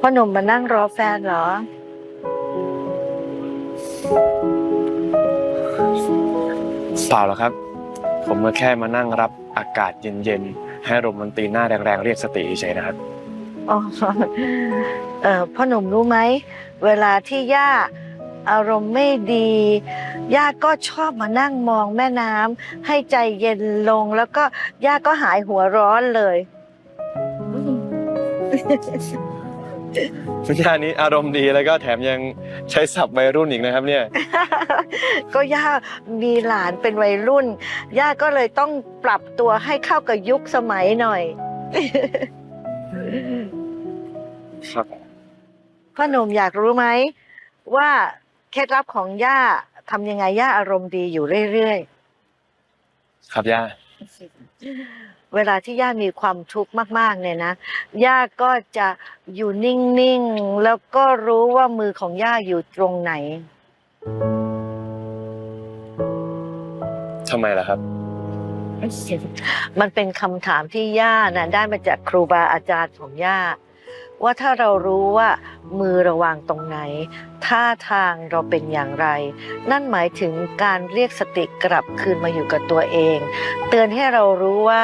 พ่อหนุ่มมานั่งรอแฟนเหรอ เปล่าหรอกครับ ผมก็แค่มานั่งรับอากาศเย็นๆ ให้ลมมันตีหน้าแรงๆ เรียกสติเฉยๆนะครับ อ๋อเออพ่อหนุ่มรู้ไหม เวลาที่ย่าอารมณ์ไม่ดี ย่าก็ชอบมานั่งมองแม่น้ำให้ใจเย็นลงแล้วก็ย่าก็หายหัวร้อนเลย คุณย่านี้อารมณ์ดีแล้วก็แถมยังใช้ศัพท์วัยรุ่นอีกนะครับเนี่ย ก็ย่ามีหลานเป็นวัยรุ่น ย่าก็เลยต้องปรับตัวให้เข้ากับยุคสมัยหน่อย ครับ พ่อหนุ่มอยากรู้ไหมว่าเคล็ดลับของย่าทำยังไงย่าอารมณ์ดีอยู่เรื่อยครับย่าๆ เวลาที่ย่ามีความทุกข์มาก ๆ เนี่ยนะย่าก็จะอยู่นิ่ง ๆ แล้วก็รู้ว่ามือของย่าอยู่ตรงไหน ทำไมล่ะครับ มันเป็นคำถามที่ย่านะได้มาจากครูบาอาจารย์ของย่า ว่าถ้าเรารู้ว่า มือระวางตรงไหน ท่าทางเราเป็นอย่างไร นั่นหมายถึงการเรียกสติกลับคืนมาอยู่กับตัวเอง เตือนให้เรารู้ว่า